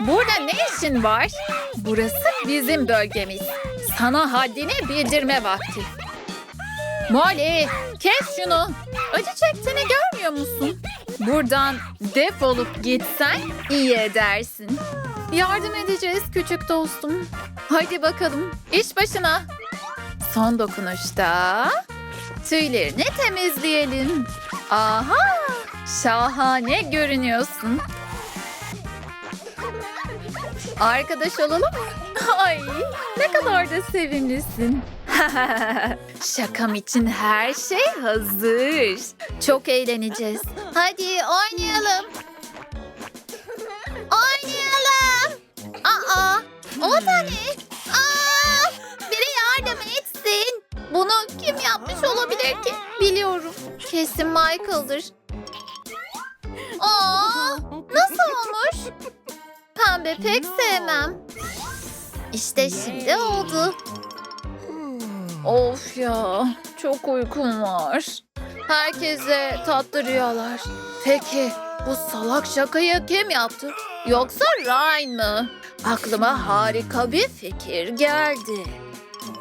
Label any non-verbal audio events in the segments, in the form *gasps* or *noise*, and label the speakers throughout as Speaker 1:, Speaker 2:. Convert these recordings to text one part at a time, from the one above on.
Speaker 1: Burada ne işin var? Burası bizim bölgemiz. Sana haddini bildirme vakti. Molly, kes şunu. Acı çektiğini görmüyor musun? Buradan defolup gitsen iyi edersin. Yardım edeceğiz küçük dostum. Hadi bakalım, iş başına. Son dokunuşta tüylerini temizleyelim. Aha, şahane görünüyorsun. Arkadaş olalım? Ay ne kadar da sevimlisin. *laughs* Şakam için her şey hazır. Çok eğleneceğiz. Hadi oynayalım. Oynayalım. Aa, o da ne? Aa, biri yardım etsin. Bunu kim yapmış olabilir ki? Biliyorum. Kesin Michael'dır. Aa, nasıl olmuş? Pembe pek sevmem. İşte şimdi oldu. Of ya, çok uykum var. Herkese tatlı rüyalar. Peki, bu salak şakayı kim yaptı? Yoksa Ryan mı? Aklıma harika bir fikir geldi.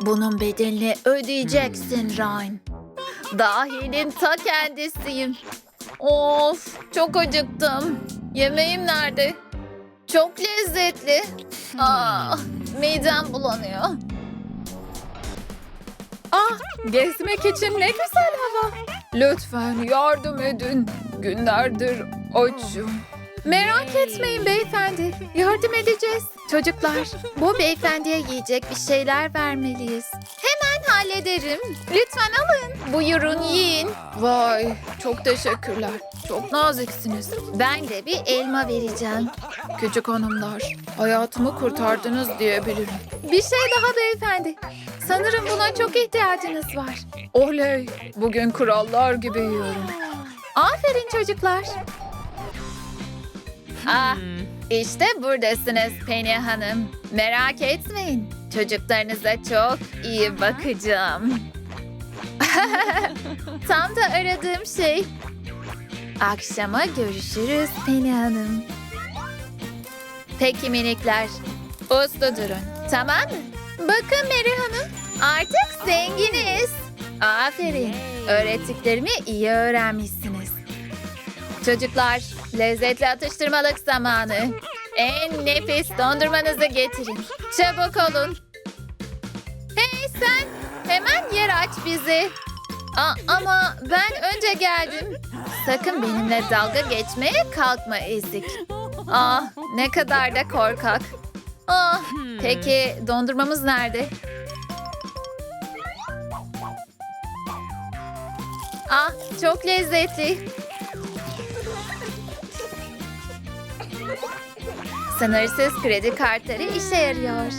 Speaker 1: Bunun bedelini ödeyeceksin Ryan. Dahilin ta kendisiyim. Of, çok acıktım. Yemeğim nerede? Çok lezzetli. Ah, midem bulanıyor. Ah, gezmek için ne güzel hava. Lütfen yardım edin. Günlerdir açım. Merak etmeyin beyefendi. Yardım edeceğiz. Çocuklar, bu beyefendiye yiyecek bir şeyler vermeliyiz. Hemen hallederim. Lütfen alın. Buyurun yiyin. Vay, çok teşekkürler. Çok naziksiniz. Ben de bir elma vereceğim. Küçük hanımlar, hayatımı kurtardınız diyebilirim. Bir şey daha beyefendi. Sanırım buna çok ihtiyacınız var. Oley, bugün krallar gibi yiyorum. Aferin çocuklar. Ah, işte buradasınız Penny Hanım. Merak etmeyin. Çocuklarınıza çok iyi bakacağım. *laughs* Tam da aradığım şey. Akşama görüşürüz Penny Hanım. Peki minikler. Uslu durun. Tamam mı? Bakın Mary Hanım. Artık zenginiz. Aferin. Öğrettiklerimi iyi öğrenmişsiniz. Çocuklar, lezzetli atıştırmalık zamanı. En nefis dondurmanızı getirin. Çabuk olun. Hey sen, hemen yer aç bizi. Aa, ama ben önce geldim. Sakın benimle dalga geçmeye kalkma ezik. Ah, ne kadar da korkak. Ah, peki dondurmamız nerede? Ah, çok lezzetli. Sınırsız kredi kartları işe yarıyor.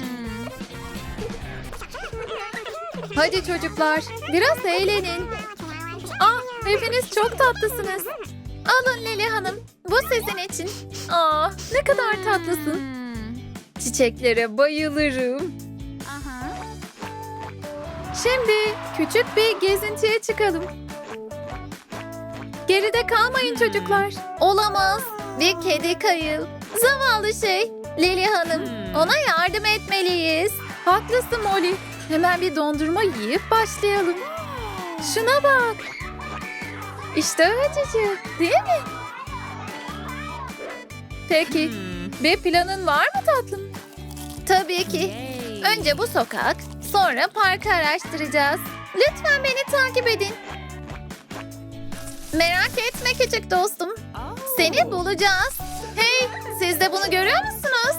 Speaker 1: Hadi çocuklar, biraz eğlenin. Ah, hepiniz çok tatlısınız. Alın Leli Hanım, bu sizin için. Aa, ne kadar tatlısın. Çiçeklere bayılırım. Şimdi küçük bir gezintiye çıkalım. Geride kalmayın çocuklar. Olamaz. Bir kedi kayıl. Zavallı şey. Leli Hanım. Ona yardım etmeliyiz. Haklısın Molly. Hemen bir dondurma yiyip başlayalım. Şuna bak. İşte acıcı. Değil mi? Peki. Bir planın var mı tatlım? Tabii ki. Önce bu sokak, sonra parkı araştıracağız. Lütfen beni takip edin. Merak etme küçük dostum. Seni bulacağız. Hey, siz de bunu görüyor musunuz?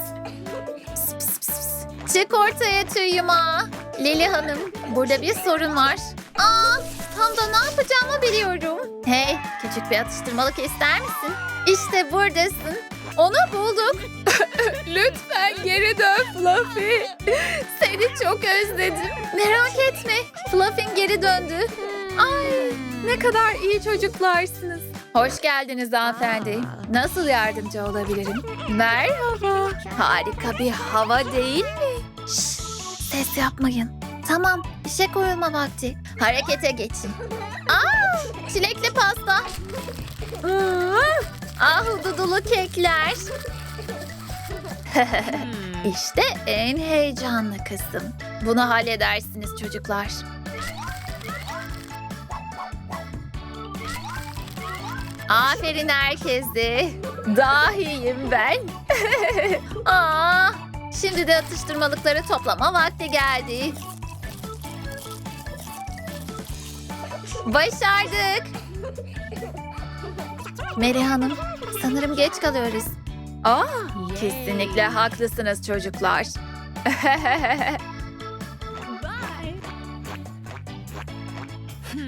Speaker 1: Pıs, pıs, pıs. Çık ortaya tüy yumağı. Lili Hanım, burada bir sorun var. Aa, tam da ne yapacağımı biliyorum. Hey, küçük bir atıştırmalık ister misin? İşte buradasın. Onu bulduk. *laughs* Lütfen geri dön Fluffy. Seni çok özledim. Merak etme. Fluffy'in geri döndü. Ay ne kadar iyi çocuklarsınız. Hoş geldiniz hanımefendi. Nasıl yardımcı olabilirim? Merhaba. Harika bir hava değil mi? Şşş, ses yapmayın. Tamam, işe koyulma vakti. Harekete geçin. Aa, çilekli pasta. *laughs* Hmm, ahududulu kekler. işte en heyecanlı kısım. Bunu halledersiniz çocuklar. Aferin herkese. Dahiyim ben. *laughs* Aa, şimdi de atıştırmalıkları toplama vakti geldi. Başardık. Meri Hanım, sanırım geç kalıyoruz. Aa, kesinlikle haklısınız çocuklar. *laughs*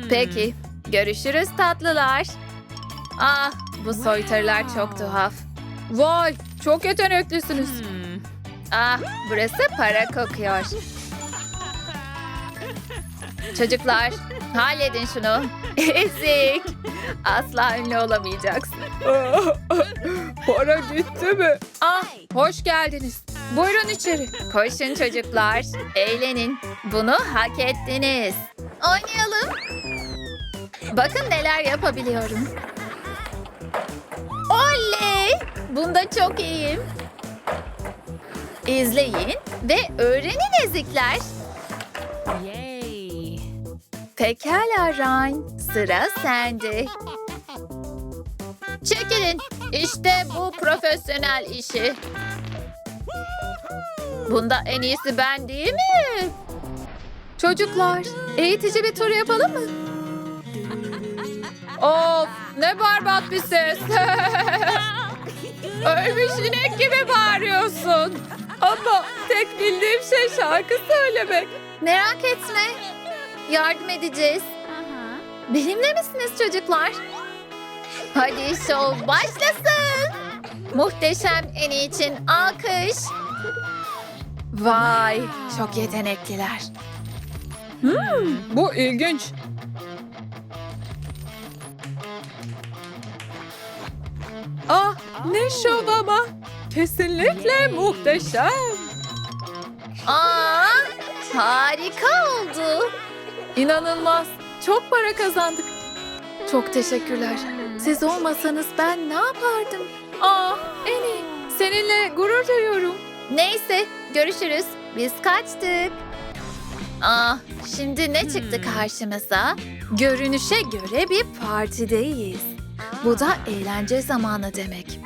Speaker 1: Peki, görüşürüz tatlılar. Ah, bu soytarılar çok tuhaf. Vay, çok yeteneklisiniz. Ah, burası para kokuyor. Çocuklar, halledin şunu. *laughs* Ezik. Asla ünlü olamayacaksın. *laughs*
Speaker 2: Para gitti mi? Ah, hoş geldiniz. Buyurun içeri.
Speaker 1: Koşun çocuklar, eğlenin. Bunu hak ettiniz. Oynayalım. Bakın neler yapabiliyorum. Oley! Bunda çok iyiyim. İzleyin ve öğrenin ezikler.
Speaker 2: Yay.
Speaker 1: Pekala Ryan, sıra sende. Çekilin. İşte bu profesyonel işi. Bunda en iyisi ben değil mi? Çocuklar, eğitici bir tur yapalım mı?
Speaker 2: Of, ne berbat bir ses. *laughs* Ölmüş inek gibi bağırıyorsun. Ama tek bildiğim şey şarkı söylemek.
Speaker 1: Merak etme. Yardım edeceğiz. Benimle misiniz çocuklar? Hadi şov başlasın. Muhteşem en iyi için alkış. Vay, çok yetenekliler.
Speaker 2: Bu ilginç. Ah, ne şov ama. Kesinlikle muhteşem.
Speaker 1: Aa, harika oldu.
Speaker 2: İnanılmaz. Çok para kazandık. Çok teşekkürler. Siz olmasanız ben ne yapardım? Ah, Eni, seninle gurur duyuyorum.
Speaker 1: Neyse, görüşürüz. Biz kaçtık. Ah, şimdi ne çıktı karşımıza? Görünüşe göre bir partideyiz. Bu da eğlence zamanı demek.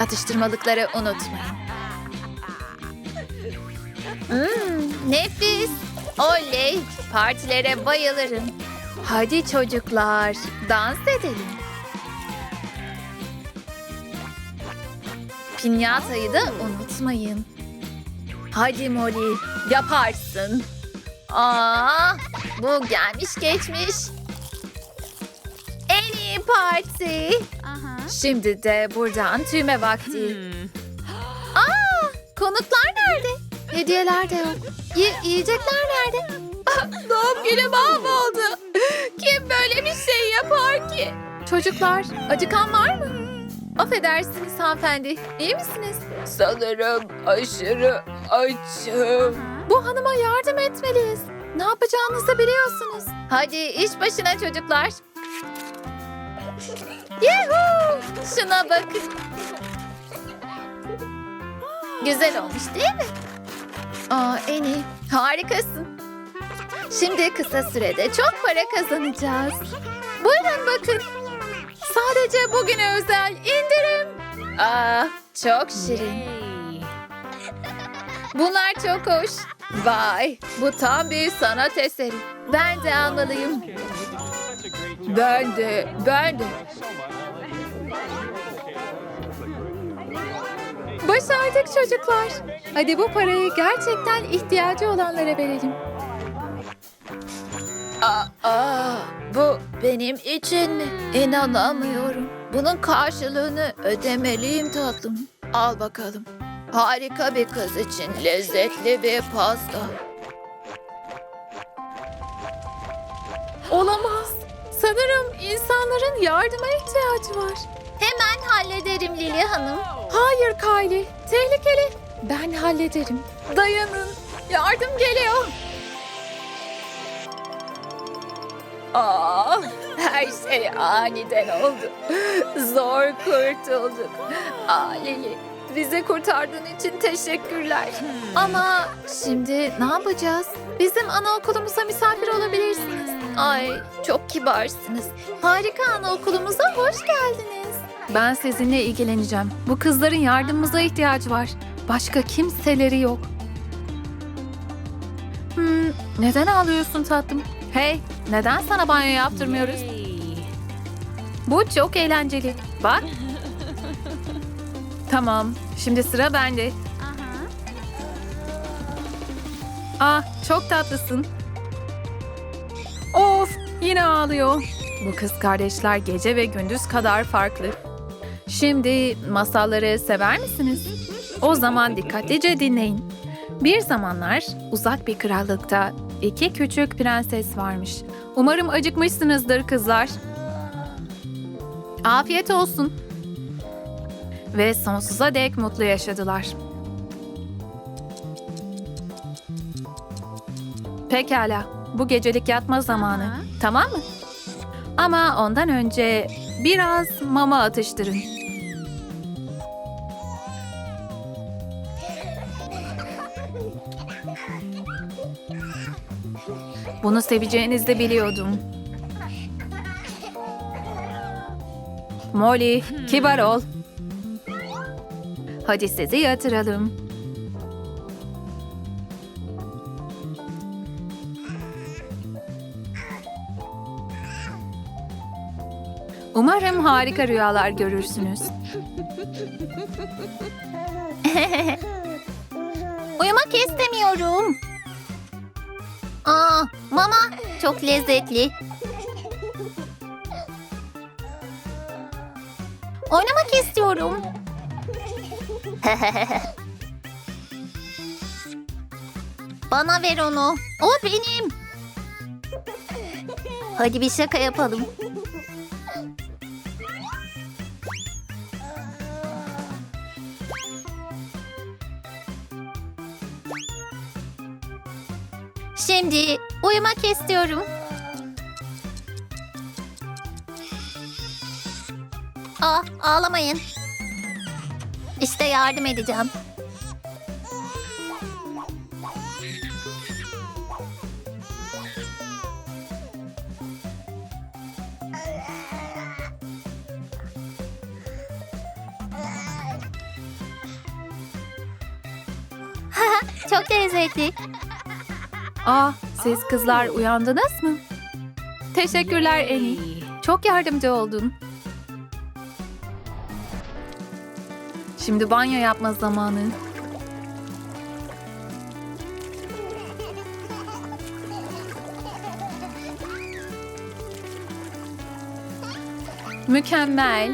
Speaker 1: Atıştırmalıkları unutmayın. Hmm, nefis. Oley, partilere bayılırım. Hadi çocuklar, dans edelim. Pinyatayı da unutmayın. Hadi Molly, yaparsın. Aa, bu gelmiş geçmiş. Parti. Şimdi de buradan tüyme vakti. *gasps* Aa, konuklar nerede? Hediyeler de yok. Ye- yiyecekler nerede? Ah, Doğum günü mahvoldu. Kim böyle bir şey yapar ki? Çocuklar, acıkan var mı? Affedersiniz hanımefendi. İyi misiniz?
Speaker 2: Sanırım aşırı açım.
Speaker 1: Bu hanıma yardım etmeliyiz. Ne yapacağınızı biliyorsunuz. Hadi iş başına çocuklar. Yuhuu! Şuna bakın. Güzel olmuş değil mi? Aa en iyi. Harikasın. Şimdi kısa sürede çok para kazanacağız. Buyurun bakın. Sadece bugüne özel indirim. Aa, çok şirin. Bunlar çok hoş. Vay, bu tam bir sanat eseri. Ben de almalıyım.
Speaker 2: Ben de, ben de.
Speaker 1: Başardık çocuklar. Hadi bu parayı gerçekten ihtiyacı olanlara verelim. Aa, bu benim için mi? İnanamıyorum. Bunun karşılığını ödemeliyim tatlım. Al bakalım. Harika bir kız için lezzetli bir pasta.
Speaker 2: Olamaz. Sanırım insanların yardıma ihtiyacı var.
Speaker 1: Hemen hallederim Lili Hanım.
Speaker 2: Hayır Kylie, tehlikeli. Ben hallederim. Dayanın, yardım geliyor.
Speaker 1: Aa, her şey aniden oldu. Zor kurtulduk. Aa Lili, Bizi kurtardığın için teşekkürler. Ama şimdi ne yapacağız? Bizim anaokulumuza misafir olabilirsiniz. Ay çok kibarsınız. Harika anaokulumuza hoş geldiniz. Ben sizinle ilgileneceğim. Bu kızların yardımımıza ihtiyacı var. Başka kimseleri yok. Hmm, neden ağlıyorsun tatlım? Hey, neden sana banyo yaptırmıyoruz? Bu çok eğlenceli. Bak. *laughs* tamam, şimdi sıra bende. Ah, çok tatlısın. Yine ağlıyor. Bu kız kardeşler gece ve gündüz kadar farklı. Şimdi masalları sever misiniz? O zaman dikkatlice dinleyin. Bir zamanlar uzak bir krallıkta iki küçük prenses varmış. Umarım acıkmışsınızdır kızlar. Afiyet olsun. Ve sonsuza dek mutlu yaşadılar. Pekala, bu gecelik yatma zamanı. Tamam mı? Ama ondan önce biraz mama atıştırın. Bunu seveceğinizi de biliyordum. Molly, kibar ol. Hadi sizi yatıralım. Umarım harika rüyalar görürsünüz. *laughs*
Speaker 3: Uyumak istemiyorum. Aa, mama çok lezzetli. Oynamak istiyorum. *laughs* Bana ver onu. O benim. Hadi bir şaka yapalım. Şimdi uyumak istiyorum. Aa, ağlamayın. İşte yardım edeceğim.
Speaker 1: Ah, siz kızlar uyandınız mı? Teşekkürler Eni. Çok yardımcı oldun. Şimdi banyo yapma zamanı. Mükemmel.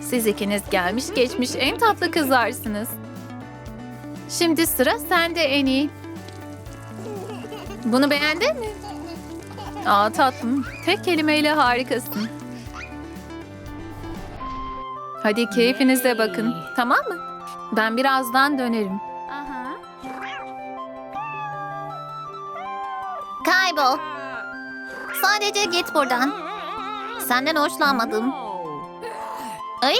Speaker 1: Siz ikiniz gelmiş geçmiş en tatlı kızlarsınız. Şimdi sıra sende Eni. Bunu beğendin mi? Aa tatlım, tek kelimeyle harikasın. Hadi keyfinize bakın, tamam mı? Ben birazdan dönerim.
Speaker 3: Kaybol. Sadece git buradan. Senden hoşlanmadım. Ay.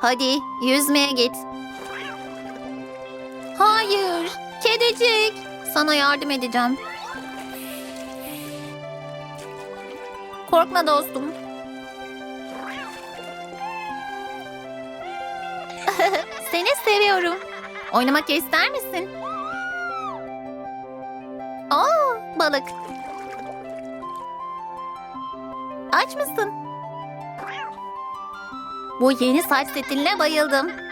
Speaker 3: Hadi yüzmeye git. Hayır. Kedicik. Sana yardım edeceğim. Korkma dostum. *laughs* Seni seviyorum. Oynamak ister misin? Aa, balık. Aç mısın? Bu yeni saç setinle bayıldım.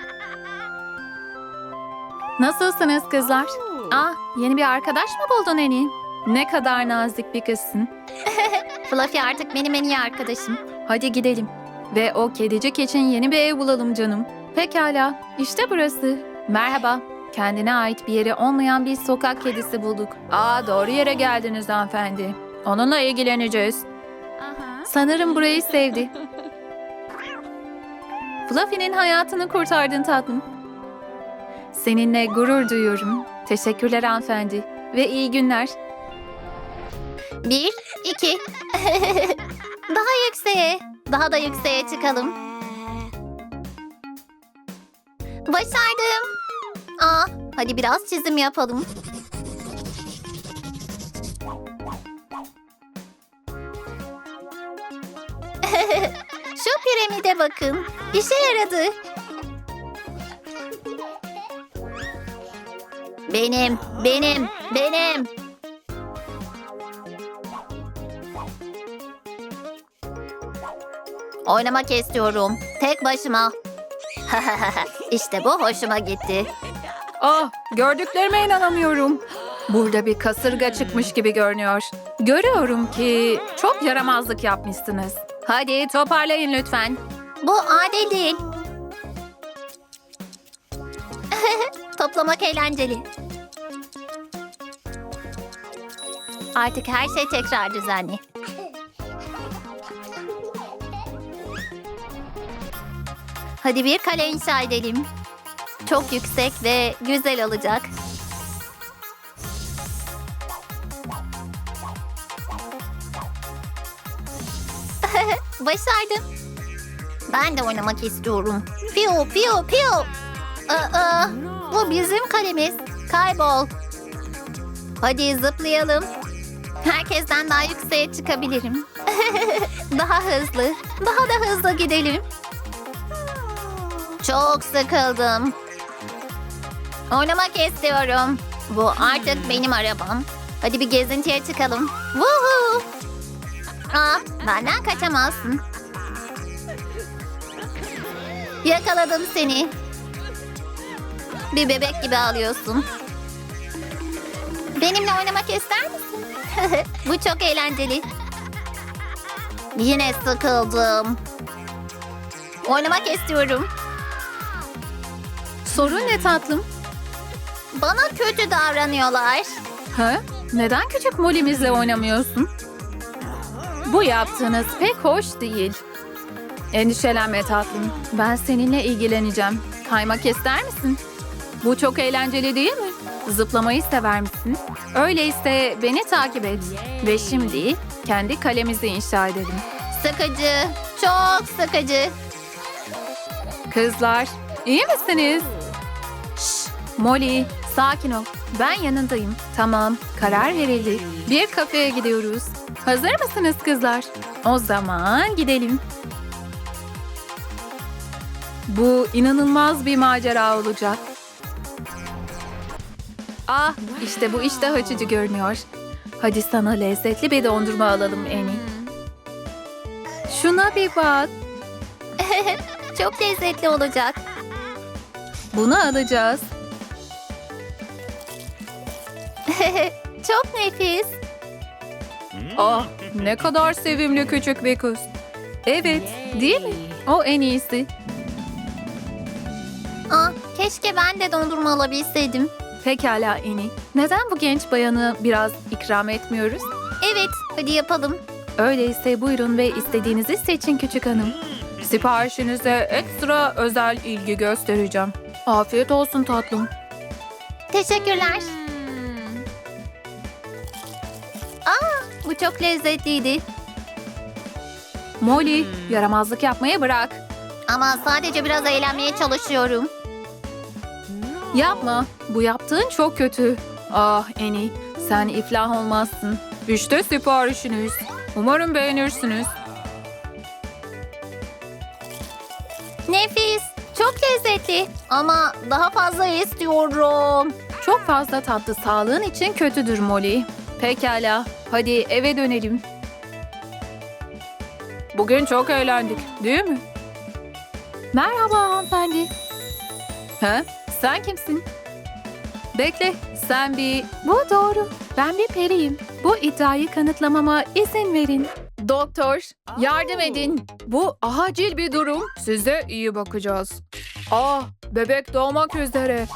Speaker 1: Nasılsınız kızlar? Ah, yeni bir arkadaş mı buldun Eni? Ne kadar nazik bir kızsın. *laughs*
Speaker 3: Fluffy artık benim en iyi arkadaşım.
Speaker 1: Hadi gidelim. Ve o kedicik için yeni bir ev bulalım canım. Pekala, işte burası. Merhaba. Kendine ait bir yeri olmayan bir sokak kedisi bulduk. Aa, doğru yere geldiniz hanımefendi. Onunla ilgileneceğiz. Sanırım burayı sevdi. *laughs* Fluffy'nin hayatını kurtardın tatlım. Seninle gurur duyuyorum. Teşekkürler hanımefendi. Ve iyi günler.
Speaker 3: Bir, iki. *laughs* Daha yükseğe. Daha da yükseğe çıkalım. Başardım. Aa, hadi biraz çizim yapalım. *laughs* Şu piramide bakın. İşe yaradı. Benim, benim, benim. Oynamak istiyorum. Tek başıma. *laughs* işte bu hoşuma gitti.
Speaker 1: Ah, gördüklerime inanamıyorum. Burada bir kasırga çıkmış gibi görünüyor. Görüyorum ki çok yaramazlık yapmışsınız. Hadi toparlayın lütfen.
Speaker 3: Bu adil değil. *laughs* Toplamak eğlenceli. Artık her şey tekrar düzenli. Hadi bir kale inşa edelim. Çok yüksek ve güzel olacak. *laughs* Başardım. Ben de oynamak istiyorum. Piyo piyo piyo. Aa, bu bizim kalemiz. Kaybol. Hadi zıplayalım. Herkesten daha yükseğe çıkabilirim. *laughs* daha hızlı. Daha da hızlı gidelim. Çok sıkıldım. Oynamak istiyorum. Bu artık benim arabam. Hadi bir gezintiye çıkalım. Woohoo! Aa, benden kaçamazsın. Yakaladım seni. Bir bebek gibi ağlıyorsun. Benimle oynamak ister misin? *laughs* Bu çok eğlenceli. Yine sıkıldım. Oynamak istiyorum.
Speaker 1: Sorun ne tatlım?
Speaker 3: Bana kötü davranıyorlar.
Speaker 1: Ha? Neden küçük Molly'mizle oynamıyorsun? Bu yaptığınız pek hoş değil. Endişelenme tatlım. Ben seninle ilgileneceğim. Kaymak ister misin? Bu çok eğlenceli değil mi? Zıplamayı sever misin? Öyleyse beni takip et. Ve şimdi kendi kalemizi inşa edelim.
Speaker 3: Sıkıcı. Çok sıkıcı.
Speaker 1: Kızlar, iyi misiniz? Şş, Molly, sakin ol. Ben yanındayım. Tamam, karar verildi. Bir kafeye gidiyoruz. Hazır mısınız kızlar? O zaman gidelim. Bu inanılmaz bir macera olacak. Ah, işte bu iştah açıcı görünüyor. Hadi sana lezzetli bir dondurma alalım Eni. Şuna bir bak. *laughs*
Speaker 3: Çok lezzetli olacak.
Speaker 1: Bunu alacağız. *laughs*
Speaker 3: Çok nefis.
Speaker 1: Ah ne kadar sevimli küçük bir kız. Evet değil mi? O en iyisi.
Speaker 3: Aa, keşke ben de dondurma alabilseydim.
Speaker 1: Pekala Eni. Neden bu genç bayanı biraz ikram etmiyoruz?
Speaker 3: Evet, hadi yapalım.
Speaker 1: Öyleyse buyurun ve istediğinizi seçin küçük hanım. Siparişinize ekstra özel ilgi göstereceğim. Afiyet olsun tatlım.
Speaker 3: Teşekkürler. Aa, bu çok lezzetliydi.
Speaker 1: Molly, yaramazlık yapmayı bırak.
Speaker 3: Ama sadece biraz eğlenmeye çalışıyorum.
Speaker 1: Yapma. Bu yaptığın çok kötü. Ah Eni, sen iflah olmazsın. İşte siparişiniz. Umarım beğenirsiniz.
Speaker 3: Nefis, çok lezzetli. Ama daha fazla istiyorum.
Speaker 1: Çok fazla tatlı sağlığın için kötüdür Molly. Pekala, hadi eve dönelim. Bugün çok eğlendik, değil mi? Merhaba hanımefendi. Ha? Sen kimsin? Bekle, sen bir... Bu doğru, ben bir periyim. Bu iddiayı kanıtlamama izin verin. Doktor, yardım edin. Bu acil bir durum. Size iyi bakacağız. Ah, bebek doğmak üzere.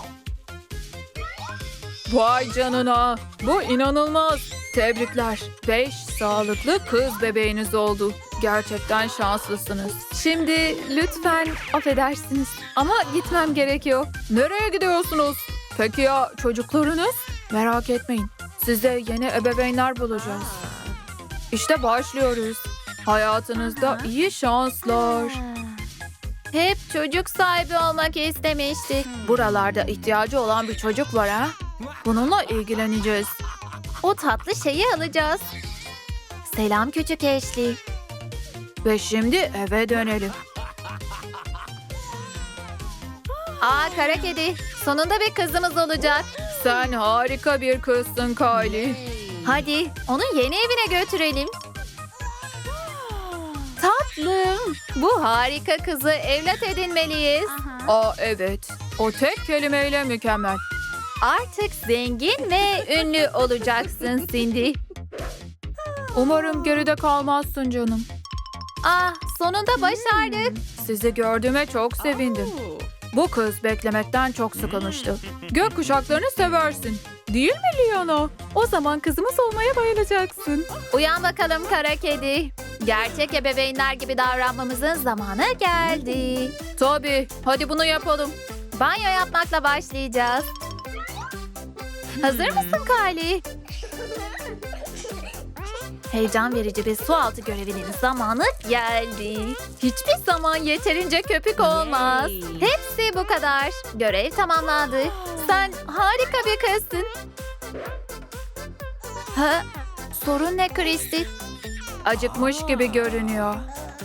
Speaker 1: Vay canına. Bu inanılmaz. Tebrikler. Beş sağlıklı kız bebeğiniz oldu. Gerçekten şanslısınız. Şimdi lütfen affedersiniz ama gitmem gerekiyor. Nereye gidiyorsunuz? Peki ya çocuklarınız? Merak etmeyin. Size yeni ebeveynler bulacağız. İşte başlıyoruz. Hayatınızda iyi şanslar. Hep çocuk sahibi olmak istemiştik. Buralarda ihtiyacı olan bir çocuk var ha. Bununla ilgileneceğiz. O tatlı şeyi alacağız. Selam küçük Ashley. Ve şimdi eve dönelim. Aa kara kedi. Sonunda bir kızımız olacak. Sen harika bir kızsın Kylie. Hadi onu yeni evine götürelim. Tatlım. Bu harika kızı evlat edinmeliyiz. Aa evet. O tek kelimeyle mükemmel. Artık zengin ve ünlü olacaksın Cindy. Umarım geride kalmazsın canım. Ah sonunda başardık. Sizi gördüğüme çok sevindim. Bu kız beklemekten çok sıkılmıştı. Gök kuşaklarını seversin. Değil mi Liana? O zaman kızımız olmaya bayılacaksın. Uyan bakalım kara kedi. Gerçek ebeveynler gibi davranmamızın zamanı geldi. Tabii. Hadi bunu yapalım. Banyo yapmakla başlayacağız. Hazır mısın Kylie? Heyecan verici bir su altı görevinin zamanı geldi. Hiçbir zaman yeterince köpük olmaz. Hepsi bu kadar. Görev tamamlandı. Sen harika bir kızsın. Ha, sorun ne Kristi? Acıkmış gibi görünüyor.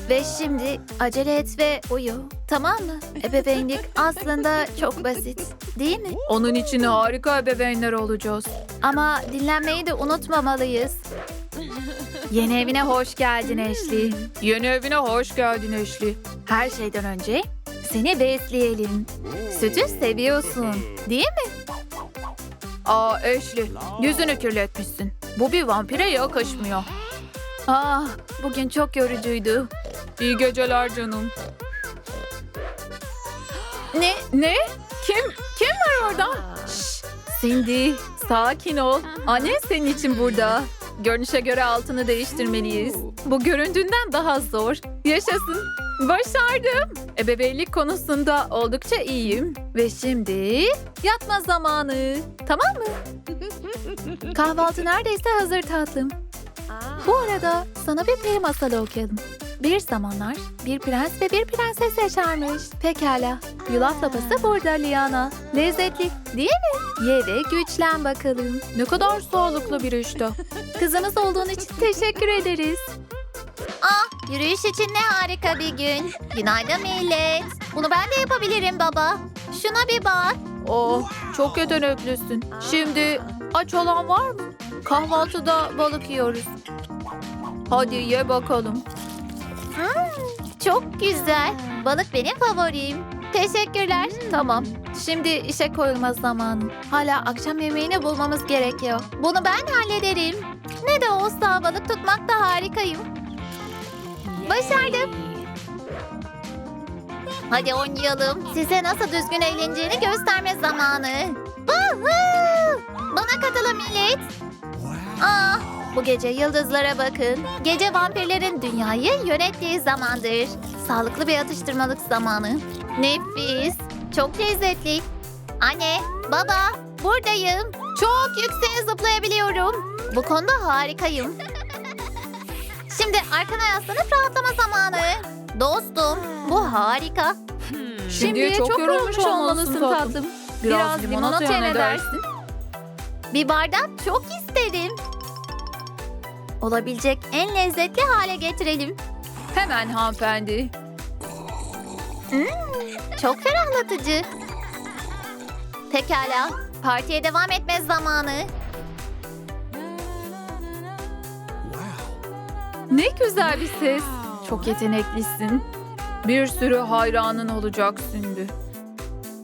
Speaker 1: Ve şimdi acele et ve uyu. Tamam mı? Ebeveynlik *laughs* aslında çok basit. Değil mi? Onun için harika ebeveynler olacağız. Ama dinlenmeyi de unutmamalıyız. *laughs* Yeni evine hoş geldin Ashley. Yeni evine hoş geldin Ashley. Her şeyden önce seni besleyelim. Sütü seviyorsun, değil mi? Aa Ashley, yüzünü kirletmişsin. Bu bir vampire yakışmıyor. Ah, bugün çok yorucuydu. İyi geceler canım. Ne? Ne? Kim? Kim var orada? Şşş, Cindy, sakin ol. Annen senin için burada. Görünüşe göre altını değiştirmeliyiz. Bu göründüğünden daha zor. Yaşasın. Başardım. Ebeveynlik konusunda oldukça iyiyim. Ve şimdi yatma zamanı. Tamam mı? Kahvaltı neredeyse hazır tatlım. Bu arada sana bir peri masalı okuyalım. Bir zamanlar bir prens ve bir prenses yaşarmış. Pekala. Yulaf lapası burada Liana. Lezzetli değil mi? Ye ve güçlen bakalım. Ne kadar sağlıklı bir iştah. Kızımız olduğun için teşekkür ederiz.
Speaker 3: Ah, yürüyüş için ne harika bir gün. Günaydın millet. Bunu ben de yapabilirim baba. Şuna bir bak.
Speaker 1: Oh, çok yeteneklisin. Şimdi aç olan var mı? Kahvaltıda balık yiyoruz. Hadi ye bakalım.
Speaker 3: Çok güzel. Balık benim favorim. Teşekkürler.
Speaker 1: Tamam. Şimdi işe koyulma zamanı. Hala akşam yemeğini bulmamız gerekiyor.
Speaker 3: Bunu ben hallederim. Ne de olsa balık tutmakta harikayım. Başardım. Hadi oynayalım. Size nasıl düzgün eğleneceğini gösterme zamanı. Woohoo! Bana katılın millet. Ah, bu gece yıldızlara bakın. Gece vampirlerin dünyayı yönettiği zamandır. Sağlıklı bir atıştırmalık zamanı. Nefis. Çok lezzetli. Anne, baba, buradayım. Çok yükseğe zıplayabiliyorum. Bu konuda harikayım. Şimdi arkana yaslanıp rahatlama zamanı. Dostum, bu harika.
Speaker 1: Şimdiye çok, yorulmuş olmalısın tatlım. Biraz, limonata ne dersin?
Speaker 3: Bir bardak çok isterim. Olabilecek en lezzetli hale getirelim.
Speaker 1: Hemen hanımefendi.
Speaker 3: Çok ferahlatıcı. Pekala, partiye devam etme zamanı.
Speaker 1: Ne güzel bir ses. Çok yeteneklisin. Bir sürü hayranın olacak Sündü.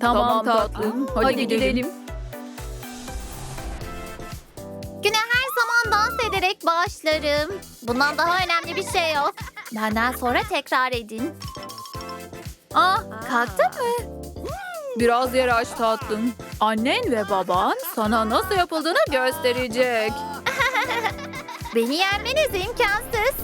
Speaker 1: Tamam, tatlım. Hadi, gidelim.
Speaker 3: Güne her zaman dans ederek başlarım. Bundan daha önemli bir şey yok. Benden sonra tekrar edin.
Speaker 1: Ah, kalktın mı? Biraz yer aç tatlım. Annen ve baban sana nasıl yapıldığını gösterecek. *laughs*
Speaker 3: Beni yenmeniz imkansız.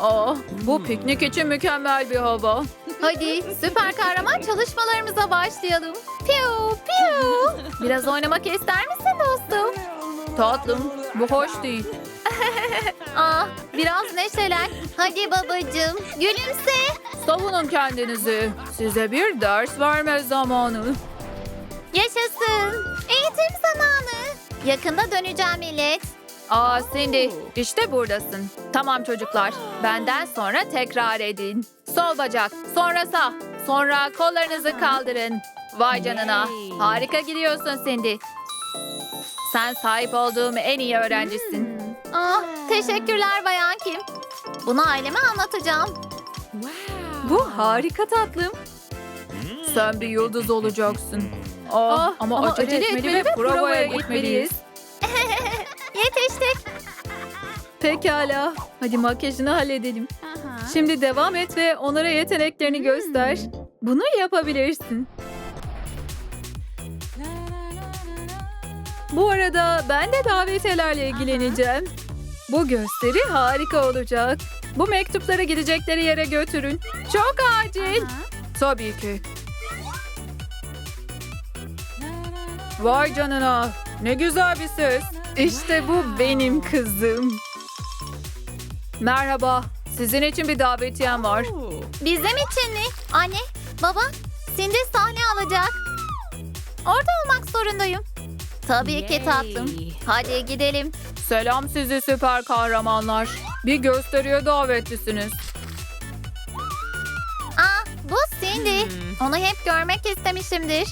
Speaker 1: Ah, bu piknik için mükemmel bir hava. Hadi süper kahraman çalışmalarımıza başlayalım. Piu piu. Biraz oynamak ister misin dostum? Tatlım, bu hoş değil. *laughs*
Speaker 3: Ah, biraz neşelen. Hadi babacığım, gülümse.
Speaker 1: Savunun kendinizi. Size bir ders verme zamanı.
Speaker 3: Yaşasın. Eğitim zamanı. Yakında döneceğim millet.
Speaker 1: Aa Cindy, işte buradasın. Tamam çocuklar, benden sonra tekrar edin. Sol bacak, sonra sağ, sonra kollarınızı kaldırın. Vay canına, harika gidiyorsun Cindy. Sen sahip olduğum en iyi öğrencisin.
Speaker 3: Ah, teşekkürler Bayan Kim. Bunu aileme anlatacağım.
Speaker 1: Bu harika tatlım. Sen bir yıldız olacaksın. Aa, ama, acele, etmeli, ve provaya gitmeliyiz. *laughs*
Speaker 3: Yetiştik.
Speaker 1: Pekala, hadi makyajını halledelim. Şimdi devam et ve onlara yeteneklerini göster. Bunu yapabilirsin. Bu arada ben de davetiyelerle ilgileneceğim. Bu gösteri harika olacak. Bu mektupları gidecekleri yere götürün. Çok acil. Tabii ki. Vay canına. Ne güzel bir ses. İşte bu benim kızım. Merhaba. Sizin için bir davetiyem var.
Speaker 3: Bizim için mi? Anne, baba, Cindy sahne alacak. Orada olmak zorundayım. Tabii ki tatlım. Hadi gidelim.
Speaker 1: Selam sizi süper kahramanlar. Bir gösteriye davetlisiniz.
Speaker 3: Aa, bu Cindy. Onu hep görmek istemişimdir.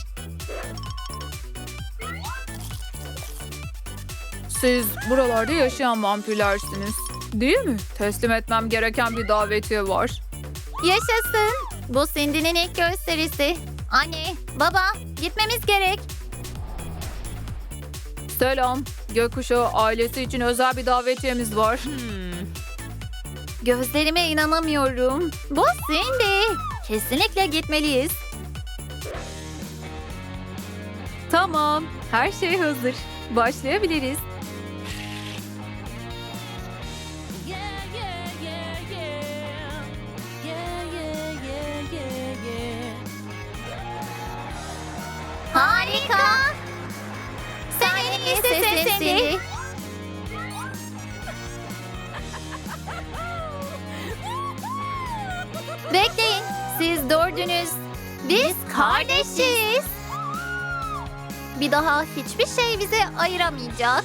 Speaker 1: Siz buralarda yaşayan vampirlersiniz. Değil mi? Teslim etmem gereken bir davetiye var.
Speaker 3: Yaşasın. Bu Cindy'nin ilk gösterisi. Anne, baba, gitmemiz gerek.
Speaker 1: Selam. Gökkuşağı ailesi için özel bir davetiyemiz var.
Speaker 3: Gözlerime inanamıyorum. Bu Cindy. Kesinlikle gitmeliyiz.
Speaker 1: Tamam. Her şey hazır. Başlayabiliriz.
Speaker 3: Hiçbir şey bizi ayıramayacak.